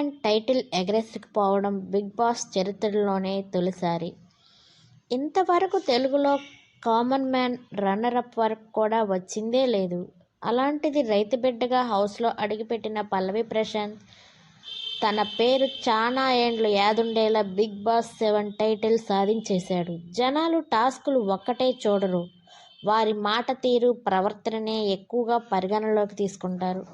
Man title ఎగరేసుకుపోవడం Bigg boss చరిత్రలోనే తొలిసారి. ఇంతవరకు తెలుగులో కామన్ మ్యాన్ రన్నర్ అప్ వరకు కూడా వచ్చిందే లేదు. అలాంటిది రైతు బిడ్డగా హౌస్లో అడుగుపెట్టిన పల్లవి ప్రశాంత్ తన పేరు చాలా ఏండ్లు యాదుండేలా బిగ్ బాస్ సెవెన్ టైటిల్ సాధించేశాడు. జనాలు టాస్కులు ఒక్కటే చూడరు. వారి మాట తీరు ప్రవర్తననే ఎక్కువగా పరిగణలోకి తీసుకుంటారు.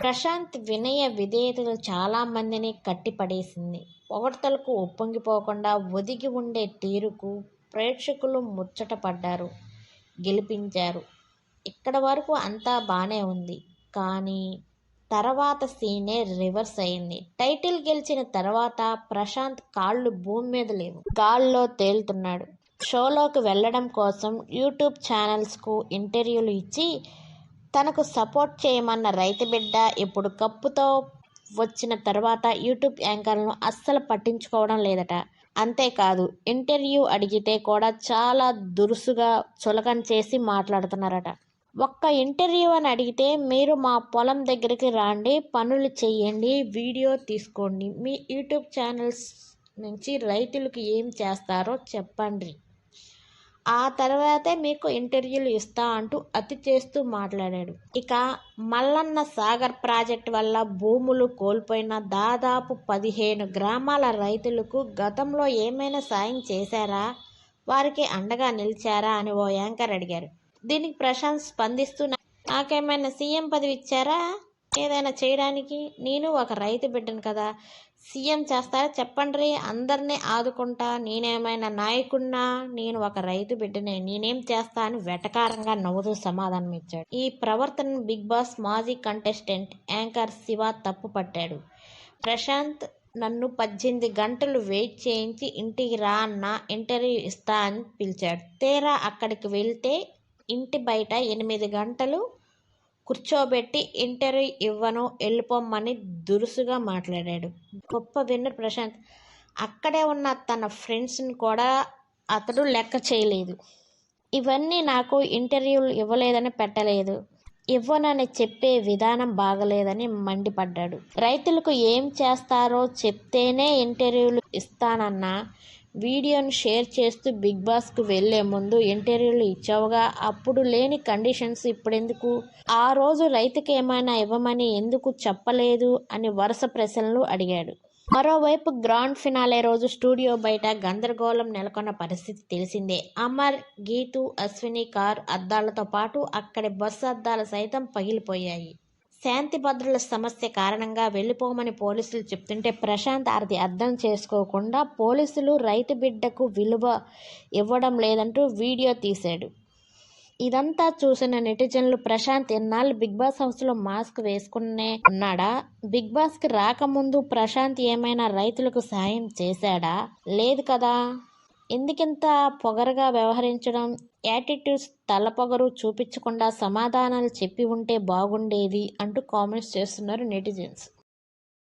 ప్రశాంత్ వినయ విధేయతలు చాలామందిని కట్టిపడేసింది. పొగడ్తలకు ఒప్పొంగిపోకుండా ఒదిగి ఉండే తీరుకు ప్రేక్షకులు ముచ్చటపడ్డారు గెలిపించారు. ఇక్కడ వరకు అంతా బాగానే ఉంది. కానీ తర్వాత సీనే రివర్స్ అయింది. టైటిల్ గెలిచిన తర్వాత ప్రశాంత్ కాళ్ళు భూమి మీద లేవు. గాల్లో తేలుతున్నాడు. షోలోకి వెళ్ళడం కోసం యూట్యూబ్ ఛానల్స్కు ఇంటర్వ్యూలు ఇచ్చి తనకు సపోర్ట్ చేయమన్న రైతు బిడ్డ ఇప్పుడు కప్పుతో వచ్చిన తర్వాత యూట్యూబ్ యాంకర్లను అస్సలు పట్టించుకోవడం లేదట. అంతేకాదు ఇంటర్వ్యూ అడిగితే కూడా చాలా దురుసుగా చులకన చేసి మాట్లాడుతున్నారట. ఒక్క ఇంటర్వ్యూ అని అడిగితే మీరు మా పొలం దగ్గరికి రాండి పనులు చేయండి వీడియో తీసుకోండి. మీ యూట్యూబ్ ఛానల్స్ నుంచి రైతులకు ఏం చేస్తారో చెప్పండి. ఆ తర్వాతే మీకు ఇంటర్వ్యూలు ఇస్తా అంటూ అతి చేస్తూ మాట్లాడాడు. ఇక మల్లన్న సాగర్ ప్రాజెక్ట్ వల్ల భూములు కోల్పోయిన దాదాపు పదిహేను గ్రామాల రైతులకు గతంలో ఏమైనా సాయం చేశారా? వారికి అండగా నిలిచారా? అని ఓ యాంకర్ అడిగారు. దీనికి ప్రశాంత్ స్పందిస్తూ నాకేమైనా సీఎం పదవి ఇచ్చారా? ఏదైనా చేయడానికి నేను ఒక రైతు బిడ్డను కదా. సీఎం చేస్తారా? చెప్పండి. అందరినీ ఆదుకుంటా. నేనేమైనా నాయకున్నా నేను ఒక రైతు బిడ్డనే. నేనేం చేస్తా అని వెటకారంగా నవ్వుతూ సమాధానం ఇచ్చాడు. ఈ ప్రవర్తన బిగ్ బాస్ మాజీ కంటెస్టెంట్ యాంకర్ శివ తప్పు పట్టాడు. ప్రశాంత్ నన్ను పద్దెనిమిది గంటలు వెయిట్ చేయించి ఇంటికి రా అన్న ఇంటర్వ్యూ ఇస్తా అని పిలిచాడు. తేరా అక్కడికి వెళ్తే ఇంటి బయట ఎనిమిది గంటలు కూర్చోబెట్టి ఇంటర్వ్యూ ఇవ్వను వెళ్ళిపోమ్మని దురుసుగా మాట్లాడాడు. గొప్ప విన్నర్ ప్రశాంత్. అక్కడే ఉన్న తన ఫ్రెండ్స్ని కూడా అతడు లెక్క చేయలేదు. ఇవన్నీ నాకు ఇంటర్వ్యూలు ఇవ్వలేదని పెట్టలేదు. ఇవ్వనని చెప్పే విధానం బాగలేదని మండిపడ్డాడు. రైతులకు ఏం చేస్తారో చెప్తేనే ఇంటర్వ్యూలు ఇస్తానన్నా వీడియోను షేర్ చేస్తూ బిగ్ బాస్కు వెళ్ళే ముందు ఇంటర్వ్యూలు ఇచ్చావుగా. అప్పుడు లేని కండిషన్స్ ఇప్పుడెందుకు? ఆ రోజు రైతుకి ఏమైనా ఇవ్వమని ఎందుకు చెప్పలేదు అని వరుస ప్రశ్నలు అడిగాడు. మరోవైపు గ్రాండ్ ఫినాలే రోజు స్టూడియో బయట గందరగోళం నెలకొన్న పరిస్థితి తెలిసిందే. అమర్ గీతు అశ్విని కార్ అద్దాలతో పాటు అక్కడి బస్సు అద్దాలు సైతం పగిలిపోయాయి. శాంతి భద్రుల సమస్య కారణంగా వెళ్ళిపోమని పోలీసులు చెప్తుంటే ప్రశాంత్ అది అర్థం చేసుకోకుండా పోలీసులు రైతు బిడ్డకు విలువ ఇవ్వడం లేదంటూ వీడియో తీశాడు. ఇదంతా చూసిన నెటిజన్లు ప్రశాంత్ ఎన్నాళ్ళు బిగ్ బాస్ హౌస్లో మాస్క్ వేసుకునే ఉన్నాడా? బిగ్ బాస్కి రాకముందు ప్రశాంత్ ఏమైనా రైతులకు సాయం చేశాడా? లేదు కదా? ఎందుకింత పొగరగా వ్యవహరించడం? యాటిట్యూడ్స్ తలపొగరు చూపించకుండా సమాధానాలు చెప్పి ఉంటే బాగుండేది అంటూ కామెంట్స్ చేస్తున్నారు నెటిజన్స్.